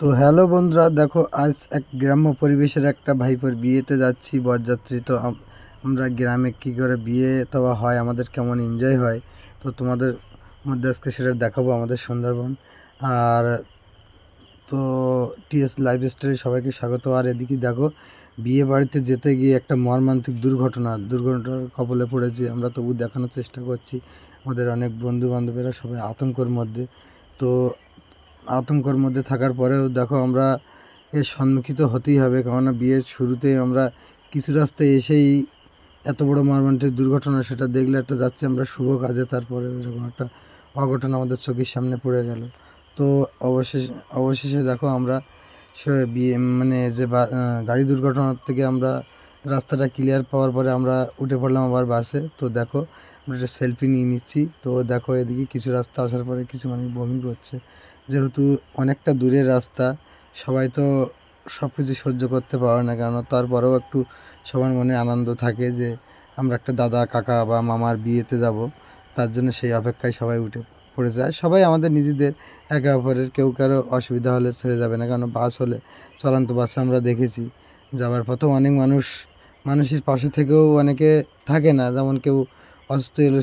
তো হ্যালো বন্ধুরা, দেখো আজ এক গ্রাম্য পরিবেশের একটা ভাইপোর বিয়েতে যাচ্ছি, বরযাত্রী। তো আমরা গ্রামে কি করে বিয়ে তবা হয়, আমাদের কেমন এনজয় হয়, তো তোমাদের মধ্যে আজকে সেটা দেখাবো আমাদের সুন্দরবন। আর তো টিএস লাইফ স্টাইলে সবাইকে স্বাগত। আর এদিকে দেখো, বিয়ে বাড়িতে যেতে গিয়ে একটা মর্মান্তিক দুর্ঘটনা, দুর্ঘটনার কবলে পড়েছি আমরা, তবু দেখানোর চেষ্টা করছি। আমাদের অনেক বন্ধু বান্ধবেরা সবাই আতঙ্কর মধ্যে। তো আতঙ্কর মধ্যে থাকার পরেও দেখো আমরা এর সম্মুখিত হতেই হবে, কেননা বিয়ের শুরুতেই আমরা কিছু রাস্তায় এসেই এত বড় মর্মান্তিক দুর্ঘটনা সেটা দেখলে একটা যাচ্ছে আমরা শুভ কাজে, তারপরে এরকম একটা অঘটন আমাদের চোখের সামনে পড়ে গেল। তো অবশেষে অবশেষে দেখো আমরা সে বিয়ে মানে যে গাড়ি দুর্ঘটনার থেকে আমরা রাস্তাটা ক্লিয়ার পাওয়ার পরে আমরা উঠে পড়লাম আবার বাসে তো দেখো আমরা একটা সেলফি নিয়ে নিচ্ছি। তো দেখো এদিকে কিছু রাস্তা আসার পরে কিছু মানুষ বমি করছে। যেহেতু অনেকটা দূরের রাস্তা, সবাই তো সব কিছু সহ্য করতে পারে না কেন? তারপরেও একটু সবার মনে আনন্দ থাকে যে, আমরা একটা দাদা, কাকা বা মামার বিয়েতে যাব। তার জন্য সেই অপেক্ষায় সবাই উঠে পড়ে যায়। সবাই আমাদের নিজেদের একে অপরের কেউ কারও অসুবিধা হলে ছেড়ে যাবে না কারণ বাস হলে, চলন্ত বাসে আমরা দেখেছি। যাওয়ার পথেও অনেক মানুষ, মানুষের পাশে থেকেও অনেকে থাকে না। যেমন কেউ অসুস্থ হলো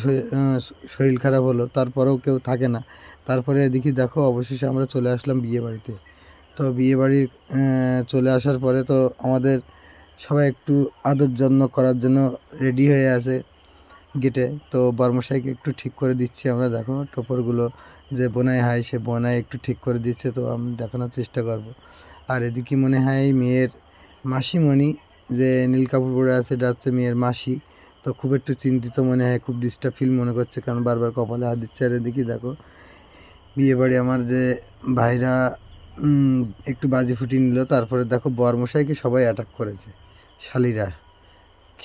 শরীর খারাপ হলো, তারপরেও কেউ থাকে না। তারপরে এদিকে দেখো, অবশেষে আমরা চলে আসলাম বিয়ে বাড়িতে। তো বিয়ে বাড়ি চলে আসার পরে তো আমাদের সবাই একটু আদর যত্ন করার জন্য রেডি হয়ে আছে গেটে তো বর্মশাইকে একটু ঠিক করে দিচ্ছি আমরা। দেখো, টোপরগুলো যে বোনাই হয়, সে বোনাই একটু ঠিক করে দিচ্ছে, তো আমি দেখানোর চেষ্টা করব। আর এদিকে মনে হয় মেয়ের মাসিমণি যে নীল কাপড় পরে আছে, এটা হচ্ছে মেয়ের মাসি। তো খুব একটু চিন্তিত মনে হয়, খুব ডিস্টার্ব ফিল মনে করছে, কারণ বারবার কপালে হাত দিচ্ছে। আর এদিকে দেখো বিয়ে বাড়ি আমার যে ভাইরা একটু বাজি ফুটিয়ে নিল, তারপরে দেখো বরমশাইকে সবাই অ্যাটাক করেছে, শালিরা।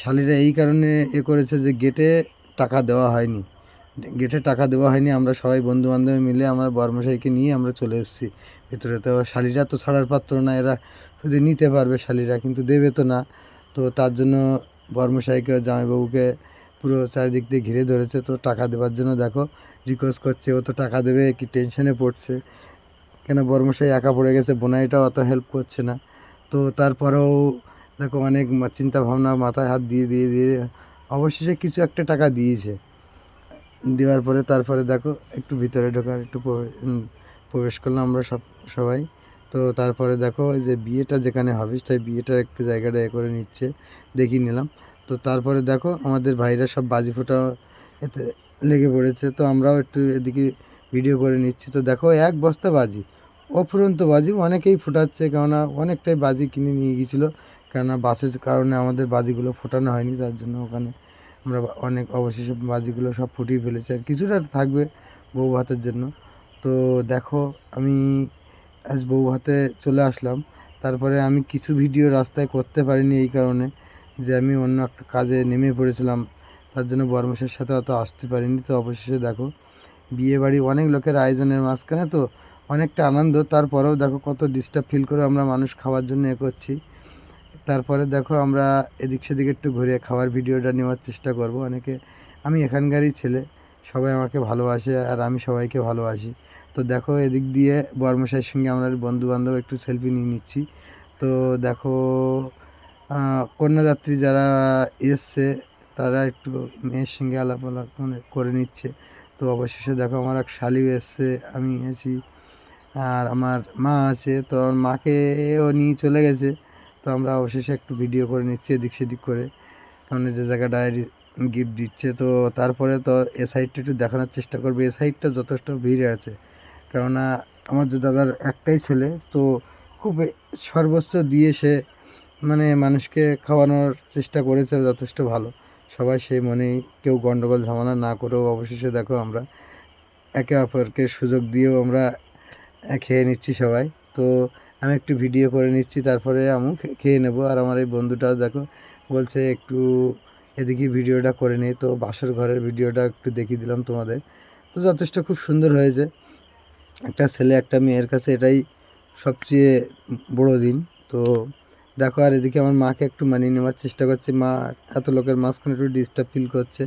শালিরা এই কারণে এ করেছে যে গেটে টাকা দেওয়া হয়নি। গেটে টাকা দেওয়া হয়নি, আমরা সবাই বন্ধু বান্ধব মিলে আমরা বরমশাইকে নিয়ে আমরা চলে এসেছি। ভেতরে তো শালিরা তো ছাড়ার পাত্র না, এরা শুধু নিতে পারবে শালিরা, কিন্তু দেবে তো না। তো তার জন্য বর্মশাইকে, জামাইবাবুকে পুরো চারিদিক দিয়ে ঘিরে ধরেছে। তো টাকা দেওয়ার জন্য দেখো রিকোয়েস্ট করছে, ও তো টাকা দেবে, কি টেনশনে পড়ছে। কেন বর্মশাই একা পড়ে গেছে? বোনাইটাও অত হেল্প করছে না। তো তারপরেও দেখো অনেক চিন্তা ভাবনা মাথায় হাত দিয়ে দিয়ে দিয়ে অবশেষে কিছু একটা টাকা দিয়েছে। দেওয়ার পরে তারপরে দেখো, একটু ভিতরে ঢোকার, একটু প্রবে- প্রবেশ করলাম আমরা সব, সবাই। তো তারপরে দেখো যে বিয়েটা যেখানে হবে, সেই বিয়েটার একটু জায়গাটা এ করে নিচ্ছে। দেখিয়ে নিলাম। তো তারপরে দেখো আমাদের ভাইরা সব বাজি ফোটা এতে লেগে পড়েছে। তো আমরাও একটু এদিকে ভিডিও করে নিচ্ছি। তো দেখো এক বস্তা বাজি। অফুরন্ত বাজি, অনেকেই ফোটাচ্ছে কেননা অনেকটাই বাজি কিনে নিয়ে গিয়েছিল। কেননা বাসের কারণে আমাদের বাজিগুলো ফোটানো হয়নি তার জন্য ওখানে আমরা অনেক অবশেষে বাজিগুলো সব ফুটিয়ে ফেলেছি। আর কিছুটা থাকবে বউ ভাতের জন্য। তো দেখো আমি আজ বউ হাতে চলে আসলাম। তারপরে আমি কিছু ভিডিও রাস্তায় করতে পারিনি এই কারণে। যে আমি অন্য একটা কাজে নেমে পড়েছিলাম, তার জন্য বর্মশের সাথে অত আসতে পারিনি। তো অবশেষে দেখো, বিয়ে বাড়ি অনেক লোকের আয়োজনের মাঝখানে তো অনেকটা আনন্দ। তারপরেও দেখো কত ডিস্টার্ব ফিল করে আমরা মানুষ খাওয়ার জন্য এ করছি। তারপরে দেখো আমরা এদিক সেদিক একটু ঘুরে খাওয়ার ভিডিওটা নেওয়ার চেষ্টা করব। অনেকে, আমি এখানকারই ছেলে, সবাই আমাকে ভালোবাসে আর আমি সবাইকে ভালোবাসি। তো দেখো এদিক দিয়ে বর্মশাইয়ের সঙ্গে আমরা বন্ধু বান্ধব একটু সেলফি নিয়ে নিচ্ছি। তো দেখো কন্যাযাত্রী যারা এসছে, তারা একটু মেয়ের সঙ্গে আলাপ আলাপ মানে করে নিচ্ছে। তো অবশেষে দেখো আমার এক শালিও এসছে, আমি আছি। আর আমার মা আছে, তো আমার মাকেও নিয়ে চলে গেছে। তো আমরা অবশেষে একটু ভিডিও করে নিচ্ছি এদিক সেদিক করে। কারণ যে জায়গাটায় গিফট দিচ্ছে, তো তারপরে তো এ সাইডটা একটু দেখানোর চেষ্টা করবে। এ সাইডটা যথেষ্ট ভিড় আছে। কেননা আমার যে দাদার একটাই ছেলে, তো খুব সর্বোচ্চ দিয়ে সে মানে মানুষকে খাওয়ানোর চেষ্টা করেছে যথেষ্ট ভালো। সবাই সেই মনেই কেউ গণ্ডগোল ঝামেলা না করেও অবশেষে দেখো আমরা একে অপরকে সুযোগ দিয়েও আমরা খেয়ে নিচ্ছি সবাই। তো আমি একটু ভিডিও করে নিচ্ছি, তারপরে আমি খেয়ে নেব। আর আমার এই বন্ধুটাও দেখো বলছে একটু এদিকে ভিডিওটা করে নিই তো বাসর ঘরের ভিডিওটা একটু দেখিয়ে দিলাম তোমাদের। তো যথেষ্ট খুব সুন্দর হয়েছে। একটা ছেলে, একটা মেয়ের কাছে এটাই সবচেয়ে বড় দিন। তো দেখো, আর এদিকে আমার মাকে একটু মানিয়ে নেওয়ার চেষ্টা করছে। মা এত লোকের মাঝখানে একটু ডিস্টার্ব ফিল করছে।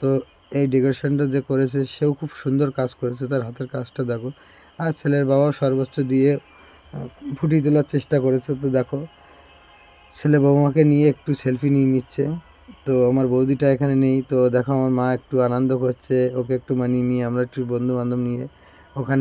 তো এই ডেকোরেশনটা যে করেছে, সেও খুব সুন্দর কাজ করেছে তার হাতের কাজটা, দেখো। আর ছেলের বাবা সর্বোচ্চ দিয়ে ফুটিয়ে তোলার চেষ্টা করেছে। তো দেখো, ছেলে বৌমাকে নিয়ে একটু সেলফি নিয়ে নিচ্ছে। তো আমার বৌদিটা এখানে নেই। তো দেখো, আমার মা একটু আনন্দ করছে, ওকে একটু মানিয়ে নিয়ে, আমরা একটু বন্ধু বান্ধব নিয়ে ওখানে